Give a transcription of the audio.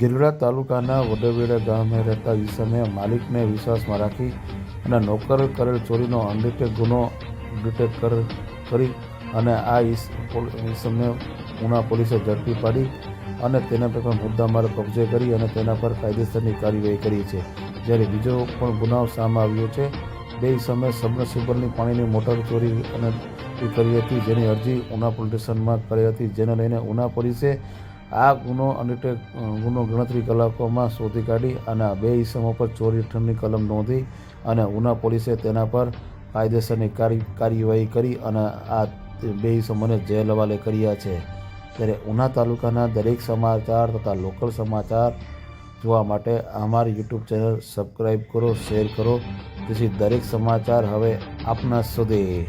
ગિરડા તાલુકાના વડવેડા ગામે રહેતા ઈસમે માલિકને વિશ્વાસમાં રાખી અને નોકર કરેલ ચોરીનો અનડિટેક ગુનો ડિટેક કરી અને આ ઈસ- ઈસમને ઉના પોલીસે ઝડપી પાડી અને તેના પર પણ મુદ્દામાલ કબજે કરી અને તેના પર કાયદેસરની કાર્યવાહી કરી છે. જ્યારે બીજો પણ ગુનાઓ સામે આવ્યો છે, બે ઈસમે સબમર્સિબલની પાણીની મોટર ચોરી અને કરી હતી જેની અરજી ઉના પોલીસ સ્ટેશનમાં કરી હતી. જેને લઈને ઉના પોલીસે આ ગુનો અનડિટેક ગુનો ગણતરી કલાકોમાં શોધી કાઢી અને બે ઇસમો પર ચોરી ઠંડની કલમ નોંધી અને ઉના પોલીસે તેના પર કાયદેસરની કાર્ય કાર્યવાહી કરી અને આ બે ઇસમોને જેલ હવાલે કર્યા છે. ત્યારે ઉના તાલુકાના દરેક સમાચાર તથા લોકલ સમાચાર જોવા માટે અમારી યુટ્યુબ ચેનલ સબસ્ક્રાઈબ કરો, શેર કરો. જેથી દરેક સમાચાર હવે આપના સુધી.